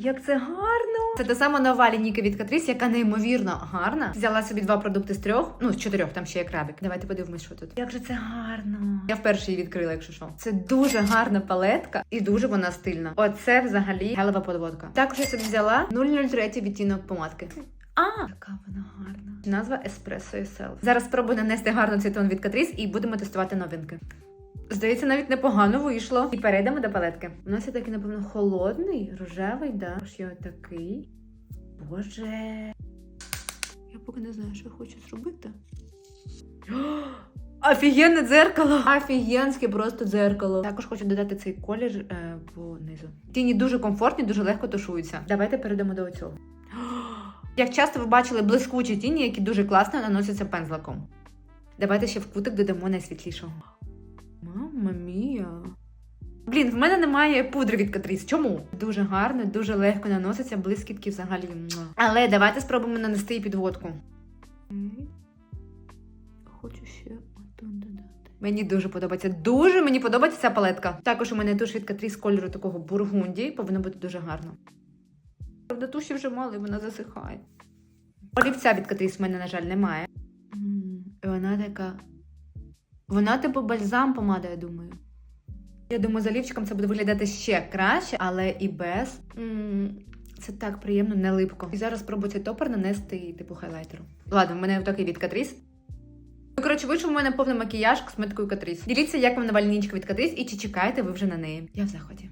Як це гарно! Це та сама нова лінійка від Catrice, яка неймовірно гарна. Взяла собі два продукти з трьох, ну з чотирьох, там ще є крабик. Давайте подивимось, що тут. Як же це гарно! Я вперше її відкрила, якщо що. Це дуже гарна палетка і дуже вона стильна. Оце взагалі гелева подводка. Також я собі взяла 003 відтінок помадки. А, яка вона гарна. Назва Espresso Yourself. Зараз спробую нанести гарно цей тон від Catrice і будемо тестувати новинки. Здається, навіть непогано вийшло. І перейдемо до палетки. У нас є такий, напевно, холодний, рожевий, да. Ось є такий. Боже. Я поки не знаю, що я хочу зробити. Офігенне дзеркало! Офігенське просто дзеркало. Також хочу додати цей колір е, понизу. Тіні дуже комфортні, дуже легко тушуються. Давайте перейдемо до цього. Як часто ви бачили блискучі тіні, які дуже класно наносяться пензликом. Давайте ще в кутик додамо найсвітлішого. Мамма мія. Блін, в мене немає пудри від Catrice. Чому? Дуже гарно, дуже легко наноситься, блискітки взагалі. Але давайте спробуємо нанести і підводку. Хочу ще отут додати. Мені дуже подобається. Дуже мені подобається ця палетка. Також у мене туш від Catrice кольору такого бургунді. Повинно бути дуже гарно. Правда, туші вже мало і вона засихає. Олівця від Catrice в мене, на жаль, немає. І вона така. Вона типу бальзам помада, я думаю. Я думаю, за лівчиком це буде виглядати ще краще, але і без. М, Це так приємно, не липко. І зараз спробую цей топер нанести типу хайлайтеру. Ладно, в мене такий від Катріс. Ну, коротше, вийшов у мене повний макіяж косметикою Катріс. Діліться, як вам нова лінійка від Катріс і чи чекаєте ви вже на неї. Я в заході.